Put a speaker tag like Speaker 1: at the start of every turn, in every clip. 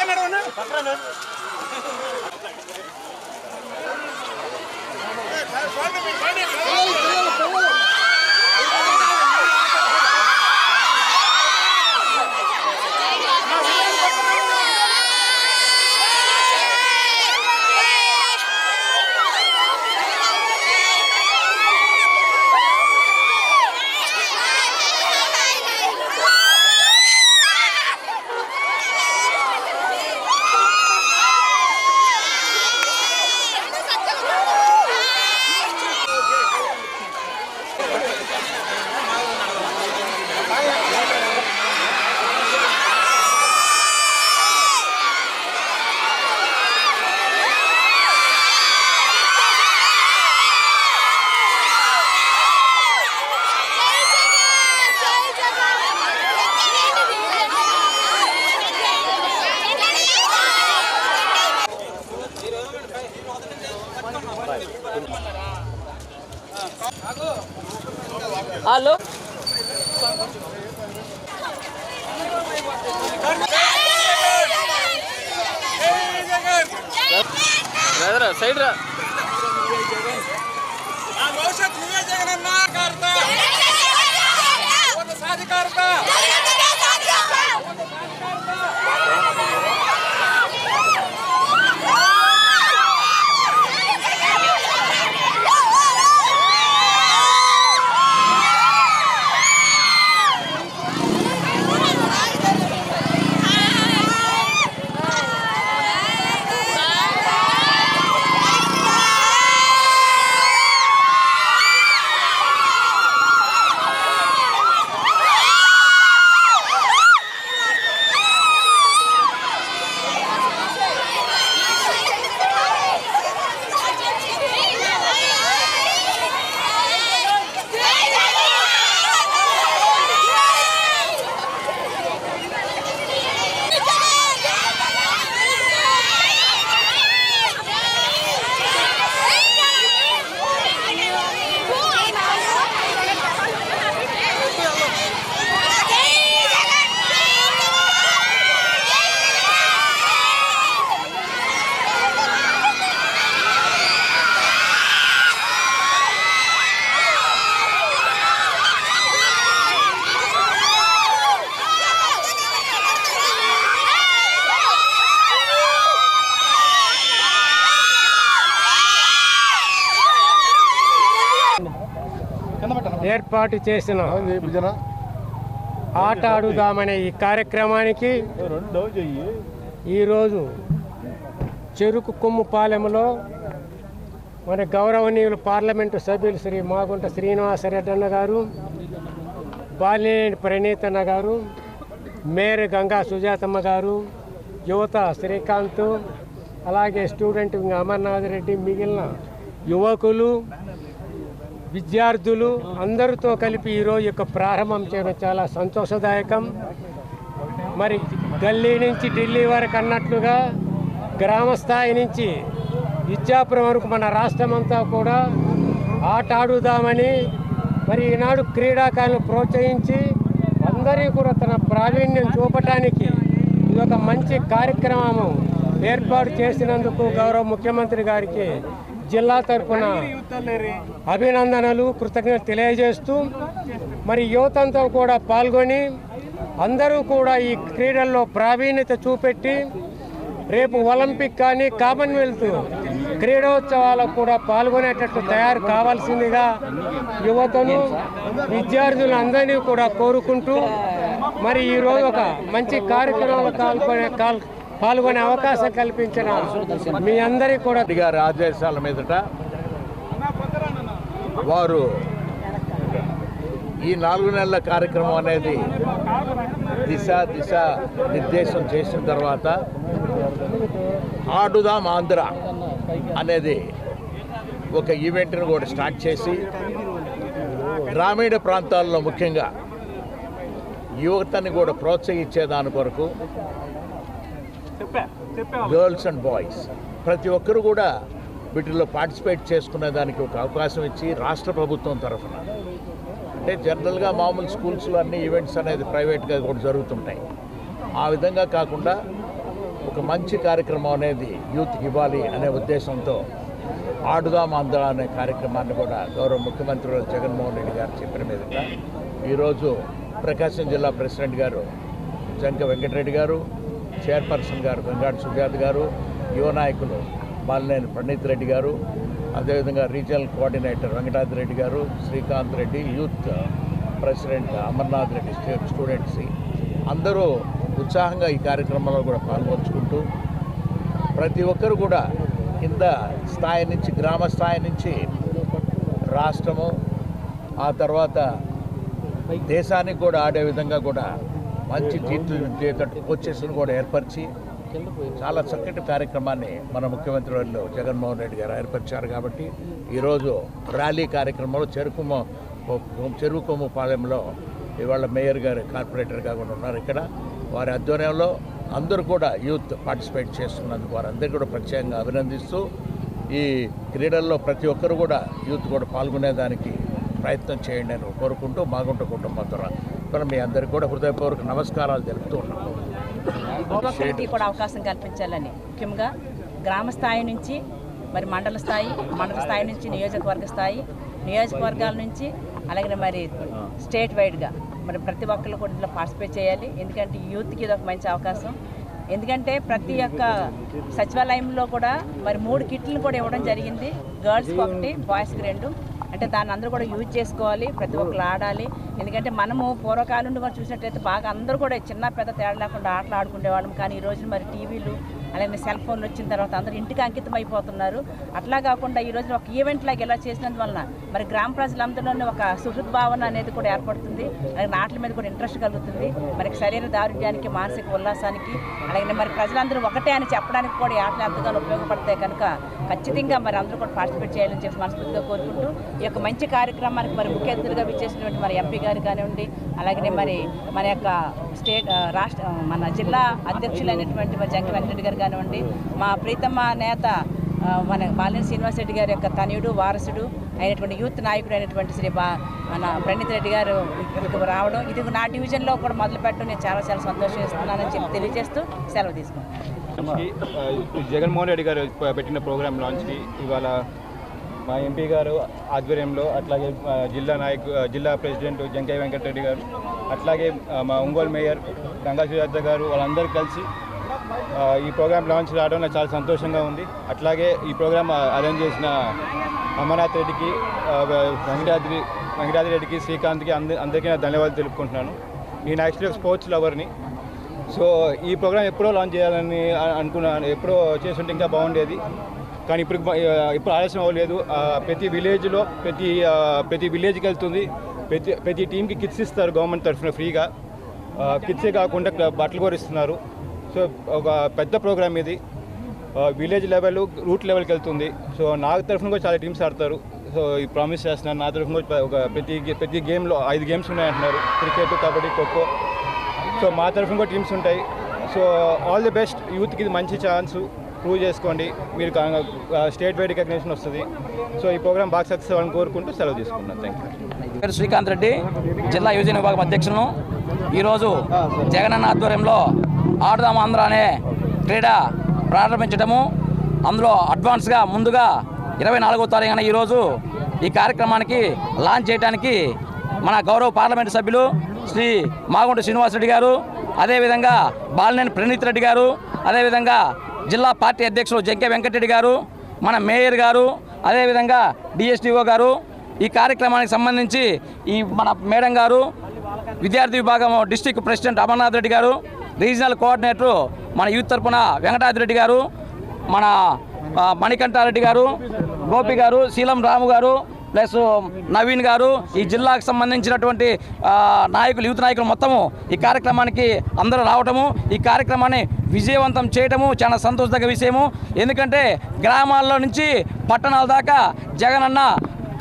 Speaker 1: నడవనా
Speaker 2: hello side రా
Speaker 3: ఏర్పాటు చేసిన ఆట ఆడుదామనే ఈ కార్యక్రమానికి ఈరోజు చెరుకు కొమ్ముపాలెంలో మన గౌరవనీయులు పార్లమెంటు సభ్యులు శ్రీ మాగుంట శ్రీనివాసరెడ్డి అన్న గారు బాలినేని ప్రణీతన్న గారు మేర గంగా సుజాతమ్మ గారు యువత శ్రీకాంత్ అలాగే స్టూడెంట్ అమర్నాథ్ రెడ్డి మిగిలిన యువకులు విద్యార్థులు అందరితో కలిపి ఈరోజు యొక్క ప్రారంభం చేయడం చాలా సంతోషదాయకం. మరి గల్లీ నుంచి ఢిల్లీ వరకు అన్నట్లుగా గ్రామ స్థాయి నుంచి విద్యాపురం వరకు మన రాష్ట్రం అంతా కూడా ఆట ఆడుదామని మరి ఈనాడు క్రీడాకారులను ప్రోత్సహించి అందరికీ కూడా తన ప్రావీణ్యం చూపటానికి ఇది ఒక మంచి కార్యక్రమం ఏర్పాటు చేసినందుకు గౌరవ ముఖ్యమంత్రి గారికి జిల్లా తరఫున అభినందనలు కృతజ్ఞతలు తెలియజేస్తూ మరి యువతంతా కూడా పాల్గొని అందరూ కూడా ఈ క్రీడల్లో ప్రావీణ్యత చూపెట్టి రేపు ఒలింపిక్ కానీ కామన్వెల్త్ క్రీడోత్సవాలకు కూడా పాల్గొనేటట్టు తయారు కావాల్సిందిగా యువతను విద్యార్థులు అందరినీ కూడా కోరుకుంటూ మరి ఈరోజు ఒక మంచి కార్యక్రమంలో పాల్గొనే కాల్ పాల్గొనే అవకాశం కల్పించిన మీ అందరికీ కూడా
Speaker 4: గారి ఆదేశాల మీదట వారు ఈ నాలుగు నెలల కార్యక్రమం అనేది దిశ దిశ నిర్దేశం చేసిన తర్వాత ఆడుదాం ఆంధ్ర అనేది ఒక ఈవెంట్ను కూడా స్టార్ట్ చేసి గ్రామీణ ప్రాంతాల్లో ముఖ్యంగా యువతని కూడా ప్రోత్సహించే దాని కొరకు గర్ల్స్ అండ్ బాయ్స్ ప్రతి ఒక్కరు కూడా వీటిల్లో పార్టిసిపేట్ చేసుకునే దానికి ఒక అవకాశం ఇచ్చి రాష్ట్ర ప్రభుత్వం తరఫున. అంటే జనరల్గా మామూలు స్కూల్స్లో అన్ని ఈవెంట్స్ అనేది ప్రైవేట్గా కూడా జరుగుతుంటాయి. ఆ విధంగా కాకుండా ఒక మంచి కార్యక్రమం అనేది యూత్కి ఇవ్వాలి అనే ఉద్దేశంతో ఆడుదాం ఆంధ్ర అనే కార్యక్రమాన్ని కూడా గౌరవ ముఖ్యమంత్రి జగన్మోహన్ రెడ్డి గారు చెప్పిన మీదుగా ఈరోజు ప్రకాశం జిల్లా ప్రెసిడెంట్ గారు జంక వెంకటరెడ్డి గారు చైర్పర్సన్ గారు గంగాడు సుజాత గారు యువ నాయకులు బాలినేని పండిత్ రెడ్డి గారు అదేవిధంగా రీజనల్ కోఆర్డినేటర్ వెంకటాద్రి రెడ్డి గారు Srikanth Reddy youth president Amarnath Reddy state students. అందరూ ఉత్సాహంగా ఈ కార్యక్రమంలో కూడా పాల్గొంచుకుంటూ ప్రతి ఒక్కరు కూడా కింద స్థాయి నుంచి గ్రామ స్థాయి నుంచి రాష్ట్రము ఆ తర్వాత దేశానికి కూడా ఆడే విధంగా కూడా మంచి జీట్లు కోచెస్ను కూడా ఏర్పరిచి చాలా చక్కటి కార్యక్రమాన్ని మన ముఖ్యమంత్రి వాళ్ళు జగన్మోహన్ రెడ్డి గారు ఏర్పరిచారు కాబట్టి ఈరోజు ర్యాలీ కార్యక్రమంలో చెరుకుమ చెరుకుమ్మ పాలెంలో ఇవాళ మేయర్ గారు కార్పొరేటర్గా కూడా ఉన్నారు ఇక్కడ. వారి ఆధ్వర్యంలో అందరూ కూడా యూత్ పార్టిసిపేట్ చేస్తున్నందుకు వారందరికీ కూడా ప్రత్యేకంగా అభినందిస్తూ ఈ క్రీడల్లో ప్రతి ఒక్కరు కూడా యూత్ కూడా పాల్గొనేదానికి ప్రయత్నం చేయండి అని కోరుకుంటూ మాగుంట కుటుంబం ద్వారా మీ అందరికీ కూడా హృదయపూర్వక నమస్కారాలు తెలుపుతూ
Speaker 5: ఉన్నాం. కూడా అవకాశం కల్పించాలని. ముఖ్యంగా గ్రామ స్థాయి నుంచి మరి మండల స్థాయి మండల స్థాయి నుంచి నియోజకవర్గ స్థాయి నియోజకవర్గాల నుంచి అలాగే మరి స్టేట్ వైడ్గా మరి ప్రతి ఒక్కరు కూడా ఇందులో పార్టిసిపేట్ చేయాలి. ఎందుకంటే యూత్కి ఇది ఒక మంచి అవకాశం. ఎందుకంటే ప్రతి ఒక్క సచివాలయంలో కూడా మరి మూడు కిట్లను కూడా ఇవ్వడం జరిగింది. గర్ల్స్కి ఒకటి బాయ్స్కి రెండు. అంటే దాన్ని అందరూ కూడా యూజ్ చేసుకోవాలి ప్రతి ఒక్కరు ఆడాలి. ఎందుకంటే మనము పూర్వకాలం నుండి కూడా చూసినట్లయితే బాగా అందరూ కూడా చిన్న పెద్ద తేడా లేకుండా ఆటలు ఆడుకునేవాళ్ళం. కానీ ఈ రోజున మరి టీవీలు అలాగే సెల్ ఫోన్లు వచ్చిన తర్వాత అందరూ ఇంటికి అంకితం అయిపోతున్నారు అట్లా కాకుండా ఈ రోజున ఒక ఈవెంట్ లాగా ఇలా చేసినందువలన మరి గ్రామ ప్రజలందరిలోనే ఒక సుహృద్ భావన అనేది కూడా ఏర్పడుతుంది. అలాగే నాట్ల మీద కూడా ఇంట్రెస్ట్ కలుగుతుంది. మరి శరీర దారుఢ్యానికి మానసిక ఉల్లాసానికి అలాగే మరి ప్రజలందరూ ఒకటే అని చెప్పడానికి కూడా ఆటలు ఎంతగానో ఉపయోగపడతాయి కనుక ఖచ్చితంగా మరి అందరూ కూడా పార్టిసిపేట్ చేయాలని చెప్పి మనస్ఫూర్తిగా కోరుకుంటూ ఈ యొక్క మంచి కార్యక్రమానికి మరి ముఖ్య అతిథులుగా విచ్చేసినటువంటి మరి ఎంపీ గారు కానివ్వండి అలాగే మరి మన యొక్క స్టేట్ రాష్ట్ర మన జిల్లా అధ్యక్షులైనటువంటి మరి జంకి వెంకటరెడ్డి గారు కానివ్వండి మా ప్రీతమ్మ నేత మన బాలిన శ్రీనివాస్ రెడ్డి గారి యొక్క తనయుడు వారసుడు అయినటువంటి యూత్ నాయకుడు అయినటువంటి శ్రీ బా మన ప్రణీత్ రెడ్డి గారు ఇక్కడికి రావడం ఇది నా డివిజన్లో కూడా మొదలు పెట్టడం నేను చాలా చాలా సంతోషిస్తున్నానని చెప్పి తెలియజేస్తూ సెలవు
Speaker 6: తీసుకున్నాను జగన్మోహన్ రెడ్డి గారు పెట్టిన ప్రోగ్రామ్ లాంచ్కి ఇవాళ మా ఎంపీ గారు ఆధ్వర్యంలో అట్లాగే జిల్లా నాయకు జిల్లా ప్రెసిడెంట్ జంకయ్య వెంకటరెడ్డి గారు అట్లాగే మా ఒంగోలు మేయర్ గంగా సుజాత గారు వాళ్ళందరూ కలిసి ఈ ప్రోగ్రామ్ లాంచ్ రావడం నాకు చాలా సంతోషంగా ఉంది. అట్లాగే ఈ ప్రోగ్రామ్ అరేంజ్ చేసిన అమర్నాథ్ రెడ్డికి వెంకటాద్రి వెంకటాద్రి రెడ్డికి శ్రీకాంత్కి అంద అందరికీ నా ధన్యవాదాలు తెలుపుకుంటున్నాను. నేను యాక్చువల్లీ స్పోర్ట్స్ లవర్ని. సో ఈ ప్రోగ్రామ్ ఎప్పుడో లాంచ్ చేయాలని అనుకున్నాను ఎప్పుడో చేస్తుంటే ఇంకా బాగుండేది. కానీ ఇప్పుడు ఇప్పుడు ఆలస్యం అవ్వలేదు. ప్రతి విలేజ్లో ప్రతి ప్రతి విలేజ్కి వెళ్తుంది. ప్రతి ప్రతి టీంకి కిట్స్ ఇస్తారు గవర్నమెంట్ తరఫున ఫ్రీగా. కిట్సే కాకుండా బట్టలు కూడా ఇస్తున్నారు. సో ఒక పెద్ద ప్రోగ్రామ్ ఇది. విలేజ్ లెవెల్ రూట్ లెవెల్కి వెళ్తుంది. సో నా తరఫున కూడా చాలా టీమ్స్ ఆడతారు. సో ఈ ప్రామిస్ చేస్తున్నాను నా తరఫున కూడా ఒక ప్రతి గే- ప్రతి గేమ్లో ఐదు గేమ్స్ ఉన్నాయంటున్నారు. క్రికెట్ కబడ్డీ ఖోఖో. సో మా తరఫున కూడా టీమ్స్ ఉంటాయి. So all the best. యూత్కి ఇది మంచి ఛాన్స్. ప్రూవ్ చేసుకోండి. మీరు స్టేట్ వైడ్ రికగ్నేషన్ వస్తుంది. సో ఈ ప్రోగ్రామ్ బాగా సక్సెస్ అవ్వాలని కోరుకుంటూ సెలవు తీసుకుంటున్నాను. థ్యాంక్ యూ
Speaker 7: పేరు శ్రీకాంత్ రెడ్డి జిల్లా యువజన విభాగం అధ్యక్షులను. ఈరోజు జగనన్న ఆధ్వర్యంలో ఆడుదాం ఆంధ్ర అనే క్రీడ ప్రారంభించడము అందులో అడ్వాన్స్గా ముందుగా ఇరవై నాలుగో తారీఖున ఈరోజు ఈ కార్యక్రమానికి లాంచ్ చేయడానికి మన గౌరవ పార్లమెంటు సభ్యులు శ్రీ మాగుంట శ్రీనివాసరెడ్డి గారు అదేవిధంగా బాలినేని ప్రణీత్ రెడ్డి గారు అదేవిధంగా జిల్లా పార్టీ అధ్యక్షులు జంకే వెంకటరెడ్డి గారు మన మేయర్ గారు అదేవిధంగా డిఎస్డిఓ గారు ఈ కార్యక్రమానికి సంబంధించి ఈ మన మేడం గారు విద్యార్థి విభాగం డిస్టిక్ ప్రెసిడెంట్ అమర్నాథ్ రెడ్డి గారు రీజనల్ కోఆర్డినేటర్ మన యూత్ తరపున వెంకటాద్రి రెడ్డి గారు మన మణికంఠారెడ్డి గారు గోపి గారు శీలం రాము గారు ప్లస్ నవీన్ గారు ఈ జిల్లాకు సంబంధించినటువంటి నాయకులు యూత్ నాయకులు మొత్తము ఈ కార్యక్రమానికి అందరూ రావటము ఈ కార్యక్రమాన్ని విజయవంతం చేయటము చాలా సంతోషదగ్గ విషయము. ఎందుకంటే గ్రామాల్లో నుంచి పట్టణాల దాకా జగన్ అన్న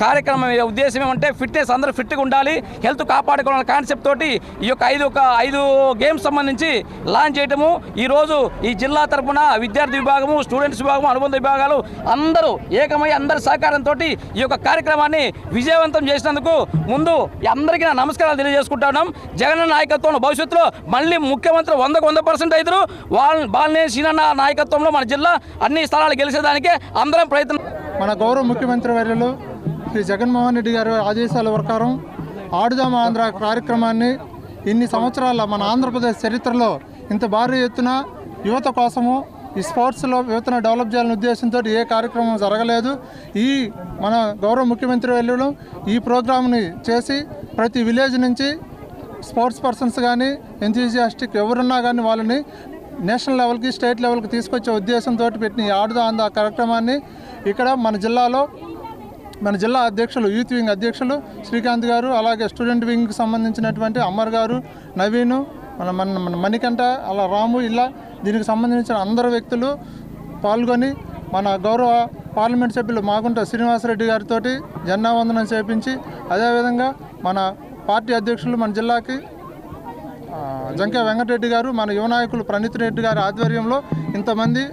Speaker 7: కార్యక్రమం ఉద్దేశం ఏమంటే ఫిట్నెస్ అందరూ ఫిట్గా ఉండాలి హెల్త్ కాపాడుకోవాలన్న కాన్సెప్ట్ తోటి ఈ యొక్క ఐదు ఒక ఐదు గేమ్స్ సంబంధించి లాంచ్ చేయటము. ఈరోజు ఈ జిల్లా తరపున విద్యార్థి విభాగము స్టూడెంట్స్ విభాగము అనుబంధ విభాగాలు అందరూ ఏకమై అందరి సహకారంతో ఈ యొక్క కార్యక్రమాన్ని విజయవంతం చేసినందుకు ముందు అందరికీ నా నమస్కారాలు తెలియజేసుకుంటున్నాం జగన్ నాయకత్వంలో భవిష్యత్తులో మళ్ళీ ముఖ్యమంత్రి వందకు వంద పర్సెంట్ అవుతారు వాళ్ళ బాలినేని సీనన్న నాయకత్వంలో మన జిల్లా అన్ని స్థలాలు గెలిచేదానికే అందరం ప్రయత్నం
Speaker 8: మన గౌరవ ముఖ్యమంత్రి వర్యులు శ్రీ జగన్మోహన్ రెడ్డి గారి ఆదేశాల ప్రకారం ఆడుదామ ఆంధ్ర కార్యక్రమాన్ని ఇన్ని సంవత్సరాల మన ఆంధ్రప్రదేశ్ చరిత్రలో ఇంత భారీ ఎత్తున యువత కోసము ఈ స్పోర్ట్స్లో యువతను డెవలప్ చేయాలనే ఉద్దేశంతో ఏ కార్యక్రమం జరగలేదు. ఈ మన గౌరవ ముఖ్యమంత్రి వెళ్ళడం ఈ ప్రోగ్రామ్ని చేసి ప్రతి విలేజ్ నుంచి స్పోర్ట్స్ పర్సన్స్ కానీ ఎంతూజియాస్టిక్ ఎవరున్నా కానీ వాళ్ళని నేషనల్ లెవెల్కి స్టేట్ లెవెల్కి తీసుకొచ్చే ఉద్దేశంతో పెట్టిన ఈ ఆడుదా అంద కార్యక్రమాన్ని ఇక్కడ మన జిల్లాలో మన జిల్లా అధ్యక్షులు యూత్ వింగ్ అధ్యక్షులు శ్రీకాంత్ గారు అలాగే స్టూడెంట్ వింగ్కి సంబంధించినటువంటి అమర్ గారు నవీను మన మన మన మణికంఠ అలా రాము ఇలా దీనికి సంబంధించిన అందరు వ్యక్తులు పాల్గొని మన గౌరవ పార్లమెంట్ సభ్యులు మాగుంట శ్రీనివాసరెడ్డి గారితో జెండా వందనం చేపించి అదేవిధంగా మన పార్టీ అధ్యక్షులు మన జిల్లాకి జంకే వెంకటరెడ్డి గారు మన యువ నాయకులు ప్రణీత్ రెడ్డి గారి ఆధ్వర్యంలో ఇంతమంది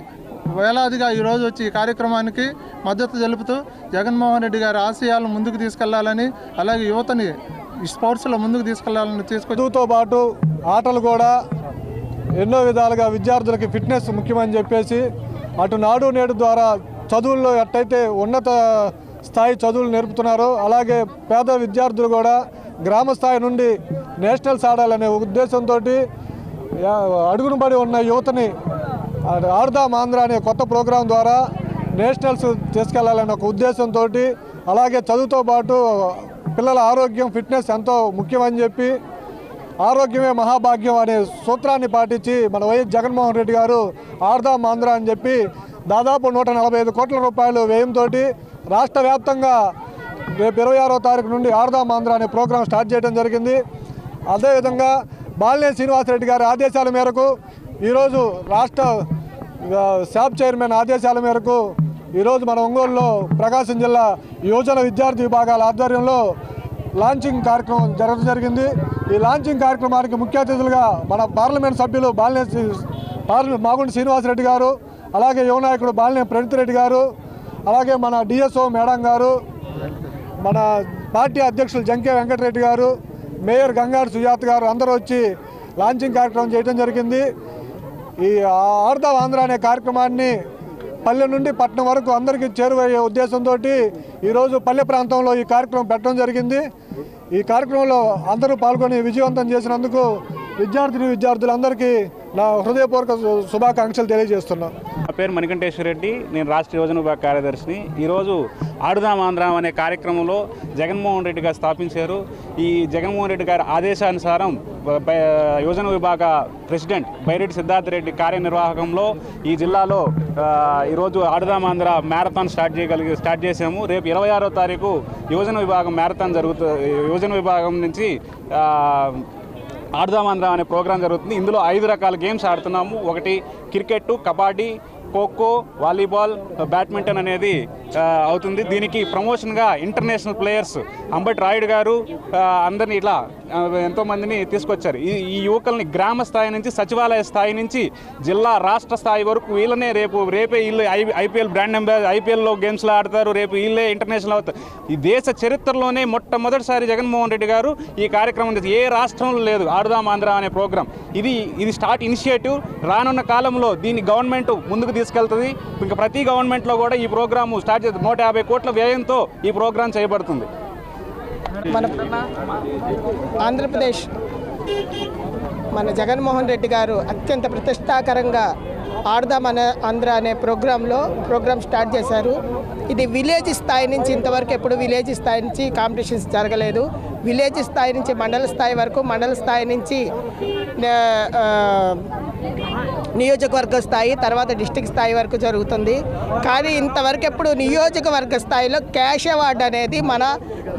Speaker 8: వేలాదిగా ఈరోజు వచ్చి ఈ కార్యక్రమానికి మద్దతు తెలుపుతూ జగన్మోహన్ రెడ్డి గారి ఆశయాలను ముందుకు తీసుకెళ్ళాలని అలాగే యువతని స్పోర్ట్స్లో ముందుకు తీసుకెళ్ళాలని తీసుకొచ్చి
Speaker 9: చదువుతో పాటు ఆటలు కూడా ఎన్నో విధాలుగా విద్యార్థులకి ఫిట్నెస్ ముఖ్యమని చెప్పేసి అటు నాడు నేడు ద్వారా చదువుల్లో ఎట్టయితే ఉన్నత స్థాయి చదువులు నేర్పుతున్నారో అలాగే పేద విద్యార్థులు కూడా గ్రామ స్థాయి నుండి నేషనల్స్ ఆడాలనే ఉద్దేశంతో అడుగును పడి ఉన్న యువతని ఆడదాం ఆంధ్ర అనే కొత్త ప్రోగ్రాం ద్వారా నేషనల్స్ తీసుకెళ్ళాలనే ఒక ఉద్దేశంతో అలాగే చదువుతో పాటు పిల్లల ఆరోగ్యం ఫిట్నెస్ ఎంతో ముఖ్యమని చెప్పి ఆరోగ్యమే మహాభాగ్యం అనే సూత్రాన్ని పాటించి మన వైఎస్ జగన్మోహన్ రెడ్డి గారు ఆడదాం ఆంధ్ర అని చెప్పి దాదాపు నూట నలభై ఐదు కోట్ల రూపాయలు వ్యయంతో రాష్ట్ర వ్యాప్తంగా రేపు ఇరవై ఆరో తారీఖు నుండి ఆడదాం ఆంధ్ర అనే ప్రోగ్రాం స్టార్ట్ చేయడం జరిగింది. అదేవిధంగా బాలినేని శ్రీనివాసరెడ్డి గారి ఆదేశాల మేరకు ఈరోజు రాష్ట్ర శాప్ చైర్మన్ ఆదేశాల మేరకు ఈరోజు మన ఒంగోలులో ప్రకాశం జిల్లా యువజన విద్యార్థి విభాగాల ఆధ్వర్యంలో లాంచింగ్ కార్యక్రమం జరగడం జరిగింది. ఈ లాంచింగ్ కార్యక్రమానికి ముఖ్య అతిథులుగా మన పార్లమెంట్ సభ్యులు బాలినేని పార్లమెంట్ మాగుండి శ్రీనివాసరెడ్డి గారు అలాగే యువ నాయకుడు బాలినేని ప్రణిత్ రెడ్డి గారు అలాగే మన డిఎస్ఓ మేడం గారు మన పార్టీ అధ్యక్షులు జంకే వెంకటరెడ్డి గారు మేయర్ గంగారు సుజాత్ గారు అందరూ వచ్చి లాంచింగ్ కార్యక్రమం చేయడం జరిగింది. ఈ ఆడదా ఆంధ్ర అనే కార్యక్రమాన్ని పల్లె నుండి పట్టణం వరకు అందరికీ చేరువయ్యే ఉద్దేశంతో ఈరోజు పల్లె ప్రాంతంలో ఈ కార్యక్రమం పెట్టడం జరిగింది. ఈ కార్యక్రమంలో అందరూ పాల్గొని విజయవంతం చేసినందుకు విద్యార్థిని విద్యార్థులందరికీ నా హృదయపూర్వక శుభాకాంక్షలు తెలియజేస్తున్నాను
Speaker 10: నా పేరు మణికంఠేశ్వర రెడ్డి నేను రాష్ట్ర యువజన విభాగ కార్యదర్శిని. ఈరోజు ఆడుదాం ఆంధ్రం అనే కార్యక్రమంలో జగన్మోహన్ రెడ్డి గారు స్థాపించారు. ఈ జగన్మోహన్ రెడ్డి గారి ఆదేశానుసారం యువజన విభాగ ప్రెసిడెంట్ బైరెడ్డి సిద్ధార్థ రెడ్డి కార్యనిర్వాహకంలో ఈ జిల్లాలో ఈరోజు ఆడుదాం ఆంధ్ర మ్యారథాన్ స్టార్ట్ చేయగలిగి స్టార్ట్ చేసాము రేపు ఇరవై ఆరో తారీఖు యువజన విభాగం మ్యారథాన్ జరుగుతుంది యువజన విభాగం నుంచి ఆ, ఆడదామాంధ్ర అనే ప్రోగ్రాం జరుగుతుంది. ఇందులో ఐదు రకాల గేమ్స్ ఆడుతున్నాము. ఒకటి cricket kabaddi kho-kho volleyball badminton అనేది అవుతుంది. దీనికి ప్రమోషన్గా ఇంటర్నేషనల్ ప్లేయర్స్ అంబటి రాయుడు గారు అందరినీ ఇట్లా ఎంతోమందిని తీసుకొచ్చారు. ఈ ఈ యువకుల్ని గ్రామ స్థాయి నుంచి సచివాలయ స్థాయి నుంచి జిల్లా రాష్ట్ర స్థాయి వరకు వీళ్ళనే రేపు రేపే వీళ్ళు ఐ ఐపీఎల్ బ్రాండ్ అంబాసిడర్ ఐపీఎల్లో గేమ్స్లో ఆడతారు. రేపు వీళ్ళే ఇంటర్నేషనల్ అవుతారు. ఈ దేశ చరిత్రలోనే మొట్టమొదటిసారి జగన్మోహన్ రెడ్డి గారు ఈ కార్యక్రమం ఏ రాష్ట్రంలో లేదు ఆడుదాం ఆంధ్ర అనే ప్రోగ్రాం. ఇది ఇది స్టార్ట్ ఇనిషియేటివ్. రానున్న కాలంలో దీన్ని గవర్నమెంట్ ముందుకు తీసుకెళ్తుంది. ఇంకా ప్రతి గవర్నమెంట్లో కూడా ఈ ప్రోగ్రాము స్టార్ట్ చేస్తుంది. నూట యాభై కోట్ల వ్యయంతో ఈ ప్రోగ్రాం చేయబడుతుంది.
Speaker 11: మన ఆంధ్రప్రదేశ్ మన జగన్మోహన్ రెడ్డి గారు అత్యంత ప్రతిష్టాకరంగా ఆడదామన అనే ఆంధ్ర అనే ప్రోగ్రాంలో ప్రోగ్రాం స్టార్ట్ చేశారు. ఇది విలేజ్ స్థాయి నుంచి ఇంతవరకు ఎప్పుడు విలేజ్ స్థాయి నుంచి కాంపిటీషన్స్ జరగలేదు. విలేజ్ స్థాయి నుంచి మండల స్థాయి వరకు మండల స్థాయి నుంచి నియోజకవర్గ స్థాయి తర్వాత డిస్టిక్ స్థాయి వరకు జరుగుతుంది. కానీ ఇంతవరకు ఎప్పుడు నియోజకవర్గ స్థాయిలో క్యాష్ అవార్డు అనేది మన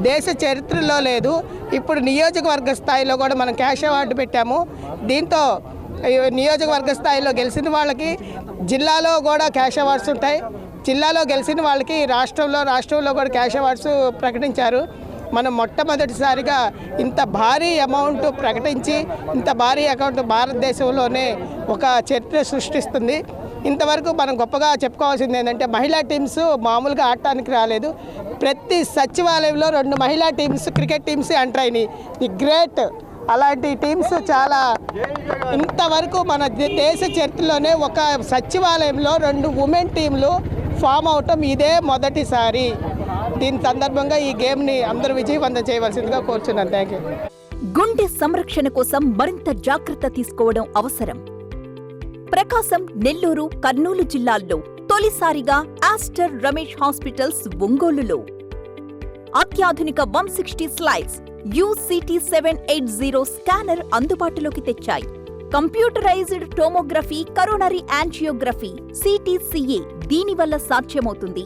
Speaker 11: దేశ చరిత్రలో లేదు. ఇప్పుడు నియోజకవర్గ స్థాయిలో కూడా మనం క్యాష్ అవార్డు పెట్టాము. దీంతో నియోజకవర్గ స్థాయిలో గెలిచిన వాళ్ళకి జిల్లాలో కూడా క్యాష్ అవార్డ్స్ ఉంటాయి. జిల్లాలో గెలిచిన వాళ్ళకి రాష్ట్రంలో రాష్ట్రంలో కూడా క్యాష్ అవార్డ్స్ ప్రకటించారు. మనం మొట్టమొదటిసారిగా ఇంత భారీ అమౌంట్ ప్రకటించి ఇంత భారీ అకౌంట్ భారతదేశంలోనే ఒక చరిత్ర సృష్టిస్తుంది. ఇంతవరకు మనం గొప్పగా చెప్పుకోవాల్సింది ఏంటంటే మహిళా టీమ్స్ మామూలుగా ఆడటానికి రాలేదు. ప్రతి సచివాలయంలో రెండు మహిళా టీమ్స్ క్రికెట్ టీమ్స్ ఎంటర్ అయినాయి. ది గ్రేట్ అలాంటి టీమ్స్ చాలా ఇంతవరకు మన దేశ చరిత్రలోనే ఒక సచివాలయంలో రెండు ఉమెన్ టీంలు ఫామ్ అవటం ఇదే మొదటిసారి. దీని సందర్భంగా ఈ గేమ్ని అందరూ విజయవంతం చేయవలసిందిగా కోరుచున్నాను. థ్యాంక్ యూ
Speaker 12: గుండె సంరక్షణ కోసం మరింత జాగ్రత్త తీసుకోవడం అవసరం. ప్రకాశం నెల్లూరు కర్నూలు జిల్లాల్లో తొలిసారిగా ఆస్టర్ రమేష్ హాస్పిటల్స్ ఒంగోలులో. అత్యాధునిక one sixty slices uCT seven eight zero scanner అందుబాటులోకి తెచ్చాయి. Computerised tomography coronary angiography CTCA దీనివల్ల సాధ్యమవుతుంది.